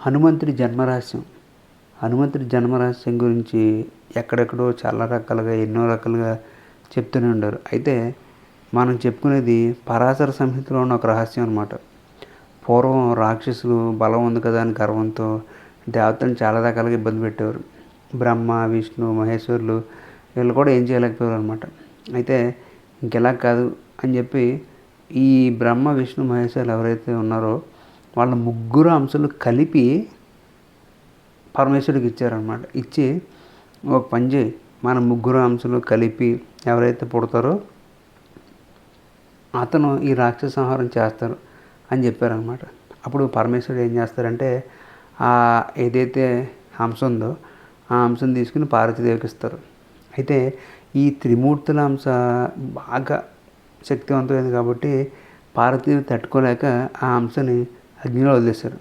హనుమంతుడి జన్మరహస్యం. హనుమంతుడి జన్మరహస్యం గురించి ఎక్కడెక్కడో చాలా రకాలుగా ఎన్నో రకాలుగా చెప్తూనే ఉండారు అయితే మనం చెప్పుకునేది పరాశర సంహితలో ఉన్న ఒక రహస్యం అనమాట పూర్వం రాక్షసులు బలం ఉంది కదా అని గర్వంతో దేవతలను చాలా రకాలుగా ఇబ్బంది పెట్టేవారు. బ్రహ్మ విష్ణు మహేశ్వరులు వీళ్ళు కూడా ఏం చేయలేకపోయారు అనమాట అయితే ఇంకెలా కాదు అని చెప్పి ఈ బ్రహ్మ విష్ణు మహేశ్వరులు ఎవరైతే ఉన్నారో వాళ్ళ ముగ్గురు అంశాలు కలిపి పరమేశ్వరుడికి ఇచ్చారనమాట ఇచ్చి ఒక పని చేయి మన ముగ్గురు అంశాలు కలిపి ఎవరైతే పుడతారో అతను ఈ రాక్షస సంహారం చేస్తారు అని చెప్పారనమాట అప్పుడు పరమేశ్వరుడు ఏం చేస్తారంటే ఆ ఏదైతే అంశ ఉందో ఆ అంశం తీసుకుని పార్వతీదేవికి ఇస్తారు. అయితే ఈ త్రిమూర్తుల అంశ బాగా శక్తివంతమైంది కాబట్టి పార్వతీదేవి తట్టుకోలేక ఆ అంశని అగ్నిలో వదిలేశారు.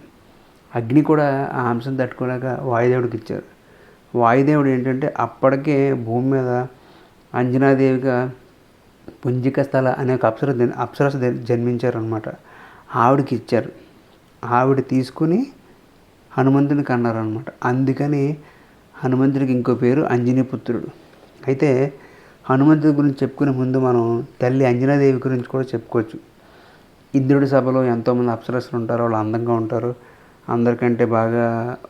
అగ్ని కూడా ఆ అంశం తట్టుకోలేక వాయుదేవుడికి ఇచ్చారు. వాయుదేవుడు ఏంటంటే అప్పటికే భూమి మీద అంజనాదేవిగా పుంజిక స్థల అనే ఒక అప్సర అప్సరస జన్మించారనమాట ఆవిడకి ఇచ్చారు. ఆవిడ తీసుకుని హనుమంతునికి అన్నారనమాట అందుకని హనుమంతుడికి ఇంకో పేరు అంజనీపుత్రుడు. అయితే హనుమంతుడి గురించి చెప్పుకునే ముందు మనం తల్లి అంజనాదేవి గురించి కూడా చెప్పుకోవచ్చు. ఇంద్రుడి సభలో ఎంతోమంది అప్సరసలు ఉంటారు వాళ్ళు అందంగా ఉంటారు. అందరికంటే బాగా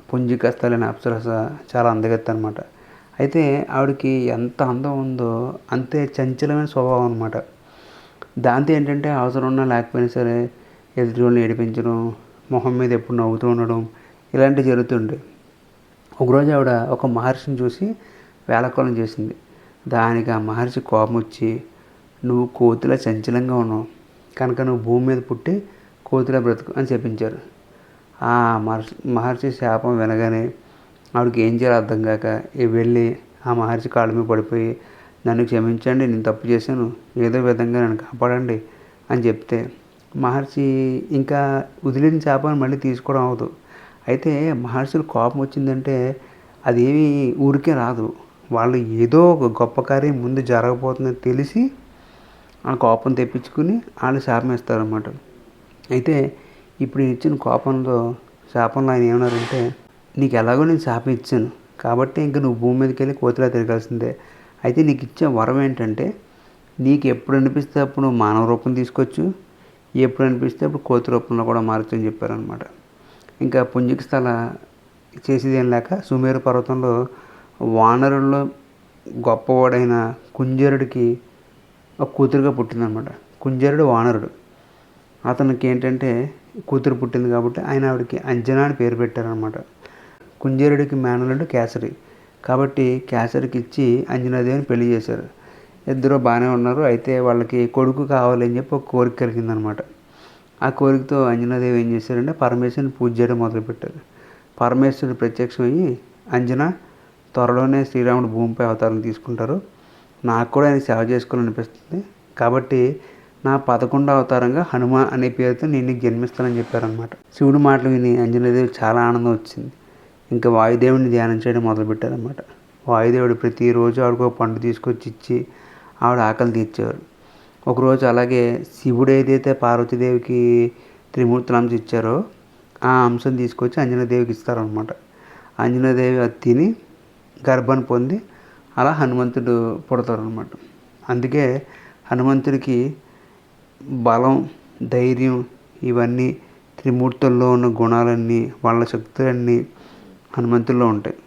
పుంజిక స్థలైన అప్సరస చాలా అందగత్త అనమాట అయితే ఆవిడకి ఎంత అందం ఉందో అంతే చంచలమైన స్వభావం అనమాట దాంతో ఏంటంటే అవసరం ఉన్నా లేకపోయినా సరే ఎదుటి వాళ్ళని ఏడిపించడం మొహం మీద ఎప్పుడు నవ్వుతూ ఉండడం ఇలాంటివి జరుగుతుండే ఒకరోజు ఆవిడ ఒక మహర్షిని చూసి వేలకోలం చేసింది. దానికి ఆ మహర్షి కోపం వచ్చి నువ్వు కోతిలా చంచలంగా ఉన్నావు. కనుక నువ్వు భూమి మీద పుట్టి కోతిలా బ్రతుకు అని చెప్పించారు. ఆ మహర్షి మహర్షి శాపం వినగానే ఆవిడకి ఏం చేయాలో అర్థం కాక వెళ్ళి ఆ మహర్షి కాళ్ళ మీద పడిపోయి నన్ను క్షమించండి నేను తప్పు చేశాను ఏదో విధంగా నన్ను కాపాడండి అని చెప్తే మహర్షి ఇంకా వదిలిన శాపాన్ని మళ్ళీ తీసుకోవడం అవ్వదు. అయితే మహర్షులు కోపం వచ్చిందంటే అదేమి ఊరికే రాదు. వాళ్ళు ఏదో ఒక గొప్ప కార్యం ముందు జరగబోతుందని తెలిసి ఆ కోపం తెప్పించుకుని వాళ్ళు శాపం ఇస్తారన్నమాట అయితే ఇప్పుడు ఇచ్చిన కోపంలో శాపంలో ఆయన ఏమన్నారంటే నీకు ఎలాగో నేను శాపం ఇచ్చాను కాబట్టి ఇంక నువ్వు భూమి మీదకి వెళ్ళి కోతిలా తిరగాల్సిందే. అయితే నీకు ఇచ్చే వరం ఏంటంటే నీకు ఎప్పుడు అనిపిస్తే అప్పుడు నువ్వు మానవ రూపం తీసుకోవచ్చు ఎప్పుడు అనిపిస్తే అప్పుడు కోతి రూపంలో కూడా మారచ్చు అని చెప్పారనమాట ఇంకా పుంజిక స్థల చేసేది ఏం లేక సుమేరు పర్వతంలో వానరుల్లో గొప్పవాడైన కుంజరుడికి ఒక కూతురుగా పుట్టిందనమాట. కుంజరుడు వానరుడు. అతనికి ఏంటంటే కూతురు పుట్టింది కాబట్టి ఆయన ఆవిడకి అంజనా అని పేరు పెట్టారనమాట. కుంజరుడికి మేనలుడు కేసరి. కాబట్టి కేసరికి ఇచ్చి అంజనాదేవిని పెళ్ళి చేశారు. ఇద్దరు బాగానే ఉన్నారు. అయితే వాళ్ళకి కొడుకు కావాలని చెప్పి ఒక కోరిక కలిగిందనమాట. ఆ కోరికతో అంజనాదేవి ఏం చేశారంటే పరమేశ్వరుని పూజ చేయడం మొదలుపెట్టారు. పరమేశ్వరుడు ప్రత్యక్షమయ్యి అంజన త్వరలోనే శ్రీరాముడు భూమిపై అవతారం తీసుకుంటారు. నాకు కూడా ఆయన సేవ చేసుకోవాలనిపిస్తుంది. కాబట్టి నా పదకొండో అవతారంగా హనుమ అనే పేరుతో నేను జన్మిస్తానని చెప్పారనమాట శివుడు మాటలు విని అంజనాదేవి చాలా ఆనందం వచ్చింది. ఇంకా వాయుదేవుడిని ధ్యానం చేయడం మొదలుపెట్టారనమాట వాయుదేవుడు ప్రతిరోజు ఆవిడకు పండు తీసుకొచ్చి ఇచ్చి ఆవిడ ఆకలి తీర్చేవారు. ఒకరోజు అలాగే శివుడు ఏదైతే పార్వతీదేవికి త్రిమూర్తుల అంశం ఇచ్చారో ఆ అంశం తీసుకొచ్చి అంజనాదేవికి ఇస్తారనమాట అంజనాదేవి అది తిని గర్భాన్ని పొంది అలా హనుమంతుడు పుడతారు అనమాట అందుకే హనుమంతుడికి బలం ధైర్యం ఇవన్నీ త్రిమూర్తుల్లో ఉన్న గుణాలన్నీ వాళ్ళ శక్తులన్నీ హనుమంతుల్లో ఉంటాయి.